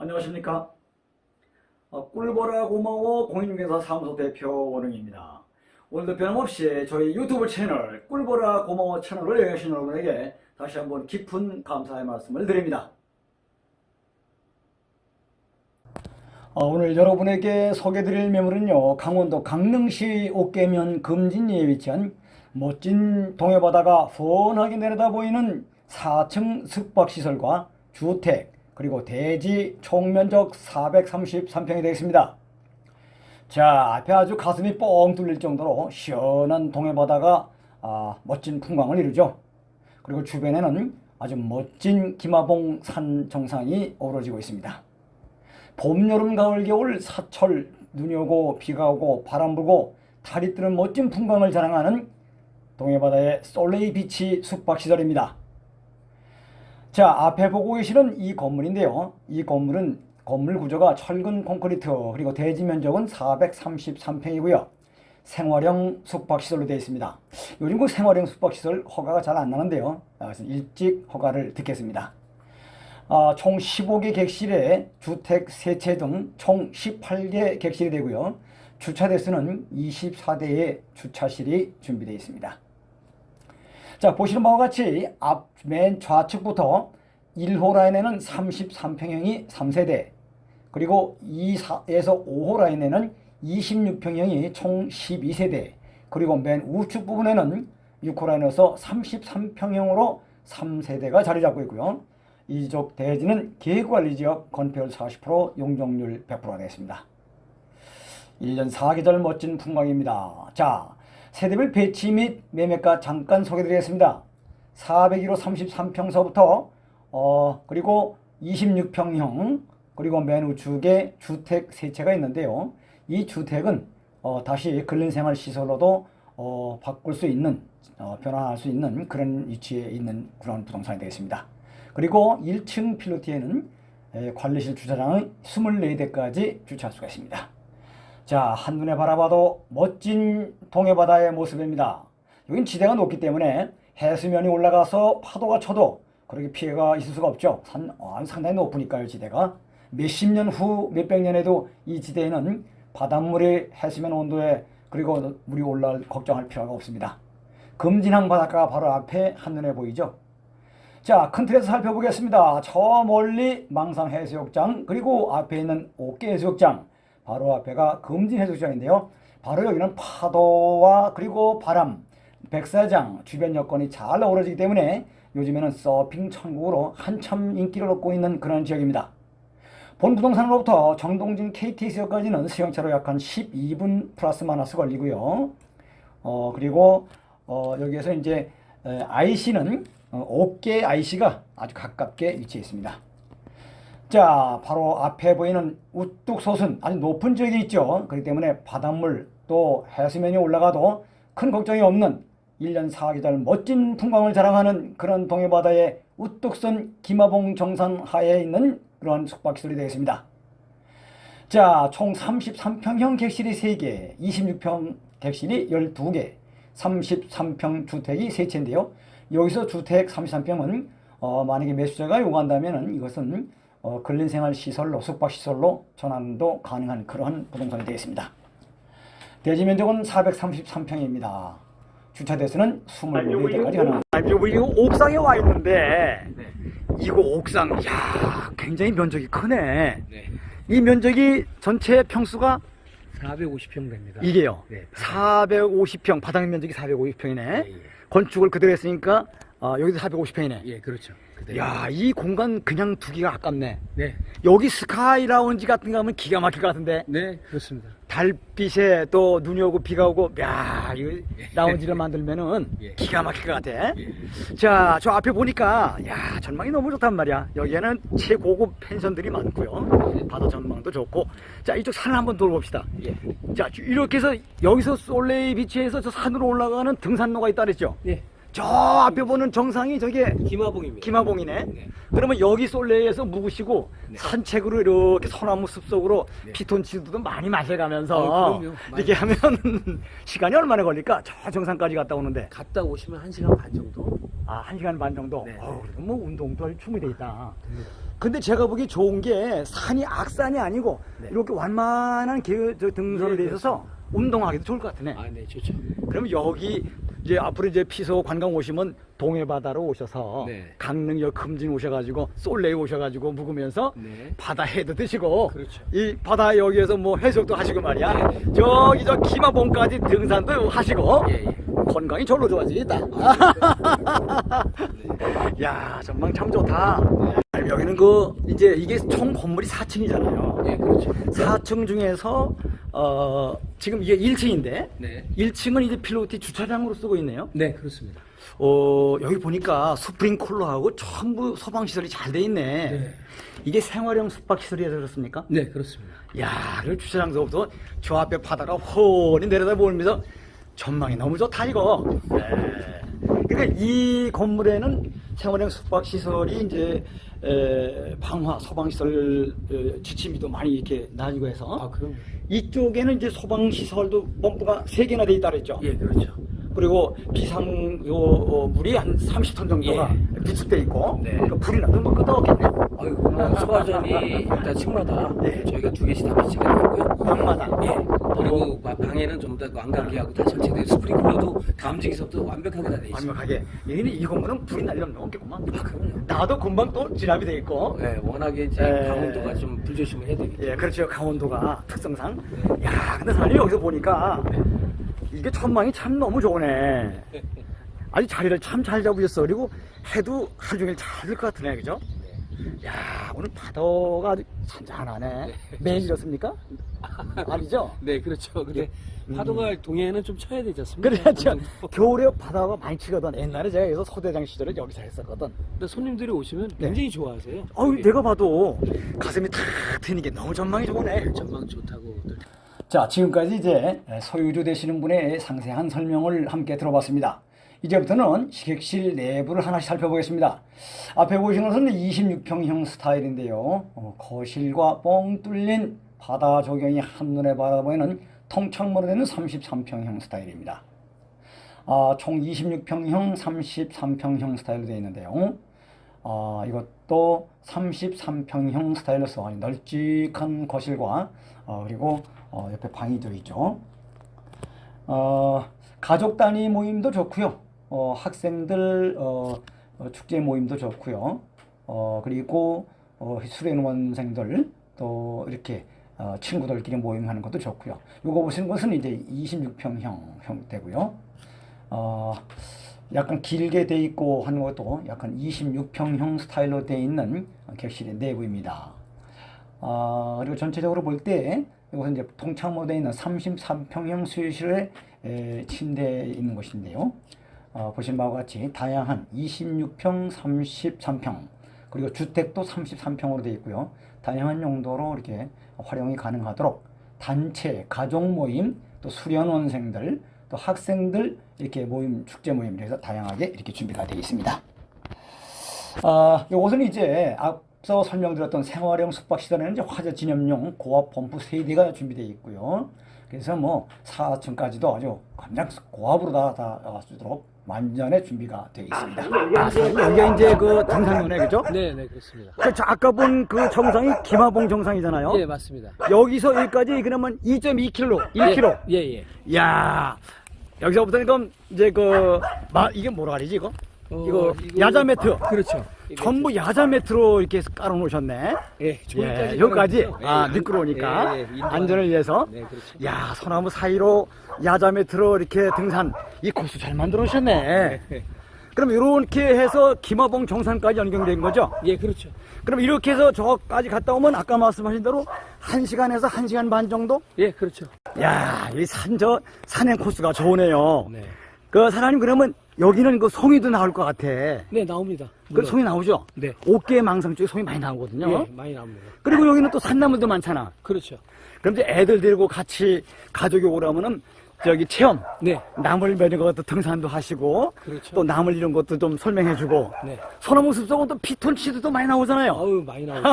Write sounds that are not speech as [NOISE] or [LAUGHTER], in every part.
안녕하십니까. 어, 꿀보라 고마워 공인중개사 사무소 대표 원흥입니다. 오늘도 변함없이 저희 유튜브 채널 꿀보라 고마워 채널을 여행하신 여러분에게 다시 한번 깊은 감사의 말씀을 드립니다. 어, 오늘 여러분에게 소개드릴 매물은요 강원도 강릉시 옥계면 금진리에 위치한 멋진 동해바다가 훤하게 내려다 보이는 4층 숙박시설과 주택 그리고 대지 총면적 433평이 되겠습니다. 자 앞에 아주 가슴이 뻥 뚫릴 정도로 시원한 동해바다가 아, 멋진 풍광을 이루죠. 그리고 주변에는 아주 멋진 기마봉 산 정상이 어우러지고 있습니다. 봄, 여름, 가을, 겨울 사철 눈이 오고 비가 오고 바람 불고 달이 뜨는 멋진 풍광을 자랑하는 동해바다의 솔레이 비치 숙박시설입니다. 자, 앞에 보고 계시는 이 건물인데요. 이 건물은 건물 구조가 철근 콘크리트 그리고 대지 면적은 433평이고요. 생활형 숙박시설로 되어 있습니다. 요즘 그 생활형 숙박시설 허가가 잘 안 나는데요. 아, 그래서 일찍 허가를 듣겠습니다. 아, 총 15개 객실에 주택 세채등 총 18개 객실이 되고요. 주차 대수는 24대의 주차실이 준비되어 있습니다. 자, 보시는 바와 같이 앞 맨 좌측부터 1호 라인에는 33평형이 3세대, 그리고 2에서 5호 라인에는 26평형이 총 12세대, 그리고 맨 우측 부분에는 6호 라인에서 33평형으로 3세대가 자리 잡고 있고요. 이쪽 대지는 계획관리지역 건폐율 40% 용적률 100%가 되겠습니다. 1년 4계절 멋진 풍광입니다. 자, 세대별 배치 및 매매가 잠깐 소개드리겠습니다. 401호 33평서부터 어 그리고 26평형 그리고 맨 우측에 주택 세 채가 있는데요. 이 주택은 어 다시 근린생활 시설로도 어 바꿀 수 있는 어 변화할 수 있는 그런 위치에 있는 그런 부동산이 되겠습니다. 그리고 1층 필로티에는 에, 관리실 주차장의 24대까지 주차할 수가 있습니다. 자, 한눈에 바라봐도 멋진 동해바다의 모습입니다. 여긴 지대가 높기 때문에 해수면이 올라가서 파도가 쳐도 그렇게 피해가 있을 수가 없죠. 산, 어, 상당히 높으니까요, 지대가. 몇십 년 후, 몇백 년에도 이 지대에는 바닷물의 해수면 온도에 그리고 물이 올라올 걱정할 필요가 없습니다. 금진항 바닷가가 바로 앞에 한눈에 보이죠. 자, 큰 틀에서 살펴보겠습니다. 저 멀리 망상 해수욕장, 그리고 앞에 있는 옥계 해수욕장, 바로 앞에가 금진 해수욕장인데요. 바로 여기는 파도와 그리고 바람, 백사장, 주변 여건이 잘 어우러지기 때문에 요즘에는 서핑 천국으로 한참 인기를 얻고 있는 그런 지역입니다. 본 부동산으로부터 정동진 KTX역까지는 수영차로 약 한 12분 플러스 마이너스 걸리고요. 어, 그리고 어, 여기에서 이제 에, IC는 어, 옥계 IC가 아주 가깝게 위치해 있습니다. 자, 바로 앞에 보이는 우뚝 솟은 아주 높은 지역이 있죠. 그렇기 때문에 바닷물 또 해수면이 올라가도 큰 걱정이 없는 1년 4계절 멋진 풍광을 자랑하는 그런 동해바다의 우뚝 선 기마봉 정산 하에 있는 그런 숙박시설이 되겠습니다. 자, 총 33평형 객실이 3개, 26평 객실이 12개, 33평 주택이 3채인데요. 여기서 주택 33평은 어, 만약에 매수자가 요구한다면 이것은 어, 근린생활 시설로 숙박시설로 전환도 가능한 그러한 부동산이 되겠습니다. 대지 면적은 433평입니다. 주차 대수는 24대까지 가능합니다. 여기 이거 옥상에 와 있는데 네. 이거 옥상 야 굉장히 면적이 크네. 네. 이 면적이 전체 평수가 450평 됩니다. 이게요. 네. 450평 바닥 면적이 450평이네. 예, 예. 건축을 그대로 했으니까 어, 여기도 450평이네. 예, 그렇죠. 그대로. 야, 이 공간 그냥 두기가 아깝네. 네. 여기 스카이 라운지 같은 거 하면 기가 막힐 것 같은데 네, 그렇습니다. 달빛에 또 눈이 오고 비가 오고 야, 이거 라운지를 만들면은 [LAUGHS] 예. 기가 막힐 것 같아. 예. 자, 저 앞에 보니까 야, 전망이 너무 좋단 말이야. 여기에는 최고급 펜션들이 많고요. 바다 전망도 좋고. 자, 이쪽 산을 한번 돌아봅시다. 예. 자, 이렇게 해서 여기서 솔레이 비치에서 저 산으로 올라가는 등산로가 있다 그랬죠? 예. 저 앞에 보는 정상이 저게 김하봉입니다. 김하봉이네. 네. 그러면 여기 솔레이에서 묵으시고 네. 산책으로 이렇게 소나무 숲속으로 네. 피톤치드도 많이 마셔가면서 어, 그럼요. 많이 이렇게 하면 [LAUGHS] 시간이 얼마나 걸릴까? 저 정상까지 갔다 오는데 갔다 오시면 1시간 반 정도 아, 한 시간 반 정도. 네. 어, 그래도 뭐 운동도 충분히 돼 있다. 됩니다. 근데 제가 보기 좋은 게 산이 악산이 아니고 네. 이렇게 완만한 개, 저 등선으로 네, 돼 있어서 운동하기도 좋을 것 같네. 아, 네, 좋죠. 그럼 여기 이제 앞으로 이제 피서 관광 오시면 동해 바다로 오셔서 네. 강릉역 금진 오셔가지고 솔레이 오셔가지고 묵으면서 네. 바다 해도 드시고 그렇죠. 이 바다 여기에서 뭐 해수욕도 하시고 말이야 저기 저 기마봉까지 등산도 하시고 예, 예. 건강이 절로 좋아지겠다. [LAUGHS] 야 전망 참 좋다. 아니, 여기는 그 이제 이게 총 건물이 4층이잖아요. 예, 그렇죠. 4층 중에서 어 지금 이게 1층인데 네. 1층은 이제 필로티 주차장으로 쓰고 있네요. 네, 그렇습니다. 어 여기 보니까 스프링 쿨러하고 전부 소방 시설이 잘 돼 있네. 네. 이게 생활형 숙박 시설이라서 그렇습니까? 네, 그렇습니다. 야, 그 주차장서부터 저 앞에 바다가 훤히 내려다 보면서 전망이 너무 좋다 이거. 네. 그러니까 이 건물에는 생활형 숙박 시설이 이제 에, 방화 소방 시설 에, 지침이도 많이 이렇게 나뉘고 해서 아, 그럼요. 이쪽에는 이제 소방 시설도 펌프가 세 개나 돼 있다 그랬죠. 예, 그렇죠. 그리고 비상 요 어, 물이 한 30톤 정도가 예. 비축돼 있고 네. 그러니까 불이 나도 뭐 끄떡없겠네. 아유, 소화전이 일단 층마다 네. 저희가 두 개씩 다 배치가 되어 있고요. 방마다. 예. 그리고 마- 방에는 좀더 완강하고 다 설치돼 스프링클러도 다음 주기서부터 완벽하게 다 돼 있습니다. 완벽하게. 얘는 이 건물은 불이 날려면 없겠구만. 아, 그럼요. 나도 금방 또 진압이 돼 있고. 네, 워낙에 이제 예. 강원도가 좀 불조심을 해야 되기. 예, 그렇죠. 강원도가 특성상. 야, 근데 사장님 여기서 보니까 이게 전망이 참 너무 좋네. [LAUGHS] 아니 자리를 참 잘 잡으셨어. 그리고 해도 하루 종일 잘 될 것 같으네, 그죠? 야, 오늘 파도가 아주 잔잔하네. 매일 이렇습니까? [LAUGHS] 아니죠? 네, 그렇죠. 근데 파도가 동해에는 좀 쳐야 되지 않습니까? 음. 그렇죠. 어느 정도. 겨울에 바다가 많이 치거든. 옛날에 제가 여기서 소대장 시절에 여기서 했었거든. 근데 손님들이 오시면 네. 굉장히 좋아하세요. 어우, 여기 내가 봐도 가슴이 탁 트이는 게 너무 전망이 좋네. 전망 좋다고. 자, 지금까지 이제 소유주 되시는 분의 상세한 설명을 함께 들어봤습니다. 이제부터는 식객실 내부를 하나씩 살펴보겠습니다. 앞에 보시는 것은 26평형 스타일인데요. 어, 거실과 뻥 뚫린 바다 조경이 한눈에 바라보이는 통창으로 되는 33평형 스타일입니다. 아, 총 26평형, 33평형 스타일로 되어 있는데요. 아, 이것도 33평형 스타일로서 널찍한 거실과 어, 그리고 어, 옆에 방이 들어있죠. 어, 가족 단위 모임도 좋고요. 어, 학생들 어, 어, 축제 모임도 좋고요. 어, 그리고 어, 수련원생들 또 이렇게 어, 친구들끼리 모임하는 것도 좋고요. 이거 보시는 것은 이제 26평형 형태고요. 어, 약간 길게 돼 있고 하는 것도 약간 26평형 스타일로 돼 있는 객실의 내부입니다. 어, 그리고 전체적으로 볼 때 이것은 이제 통창으로 되어 있는 33평형 수유실에 에, 침대에 있는 것인데요. 어, 보신 바와 같이 다양한 26평, 33평 그리고 주택도 33평으로 되어 있고요. 다양한 용도로 이렇게 활용이 가능하도록 단체, 가족 모임, 또 수련원생들, 또 학생들 이렇게 모임, 축제 모임 이래서 다양하게 이렇게 준비가 되어 있습니다. 아, 이것은 이제 앞서 설명드렸던 생활형 숙박시설에는 이제 화재 진염용 고압 펌프 세대가 준비되어 있고요. 그래서 뭐 4층까지도 아주 가장 고압으로 다, 다 나가주도록 만전의 준비가 되어 있습니다. 아, 사실 여기가 이제 그 등산로네, 그죠? 네, 네, 그렇습니다. 그, 저 아까 본 그 정상이 김하봉 정상이잖아요. 예, 맞습니다. 여기서 여기까지 그러면 2.2km, 1km. 예, 예. 야 여기서부터 그럼 이제 그, 마, 이게 뭐라 그러지, 이거? 어, 이거 이거- 야자 매트. 그렇죠. 전부 야자 매트로 이렇게 깔아놓으셨네. 예, 예, 여기까지. 깔아놓죠. 아, 예, 미끄러우니까. 예, 예, 인도하는- 안전을 위해서. 네, 그렇죠. 야, 소나무 사이로 야자 매트로 이렇게 등산. 이 코스 잘 만들어 놓으셨네. 예. 그럼 이렇게 해서 김하봉 정상까지 연결된 거죠? 예, 그렇죠. 그럼 이렇게 해서 저까지 갔다 오면 아까 말씀하신 대로 1시간에서 1시간 반 정도? 예, 그렇죠. 야, 이 산, 저, 산행 코스가 좋으네요. 네. 그 사장님 그러면 여기는 그 송이도 나올 것 같아. 네, 나옵니다. 그 물론. 송이 나오죠? 네. 옥계 망상 쪽에 송이 많이 나오거든요. 예, 많이 나옵니다. 그리고 여기는 또 산나물도 많잖아. 그렇죠. 그럼 이제 애들 데리고 같이 가족이 오라면은 저기 체험. 네. 나물 매는 것도 등산도 하시고. 그렇죠. 또 나물 이런 것도 좀 설명해주고. 네. 소나무 숲속은 또 피톤치드도 많이 나오잖아요. 아우, 많이 나오죠.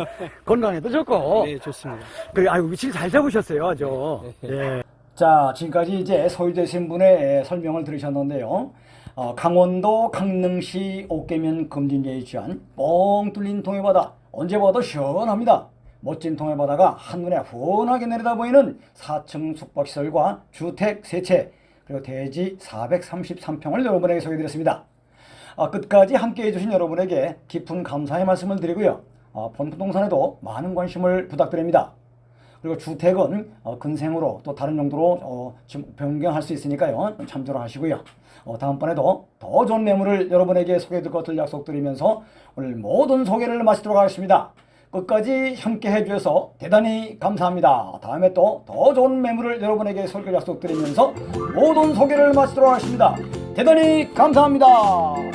[LAUGHS] 건강에도 좋고. 네, 좋습니다. 그래, 아이고, 위치를 잘 잡으셨어요, 아주. 네. 예. 자, 지금까지 이제 소유되신 분의 설명을 들으셨는데요. 어, 강원도 강릉시 옥계면 금진리에 위치한 뻥 뚫린 동해바다 언제 봐도 시원합니다. 멋진 동해바다가 한눈에 훤하게 내려다 보이는 4층 숙박시설과 주택 3채 그리고 대지 433평을 여러분에게 소개해드렸습니다. 아, 끝까지 함께 해주신 여러분에게 깊은 감사의 말씀을 드리고요. 아, 본부동산에도 많은 관심을 부탁드립니다. 그리고 주택은 어, 근생으로 또 다른 용도로 어, 변경할 수 있으니까요. 참조를 하시고요. 어, 다음번에도 더 좋은 매물을 여러분에게 소개해드릴 것을 약속드리면서 오늘 모든 소개를 마치도록 하겠습니다. 끝까지 함께 해주셔서 대단히 감사합니다. 다음에 또 더 좋은 매물을 여러분에게 소개 약속드리면서 모든 소개를 마치도록 하겠습니다. 대단히 감사합니다.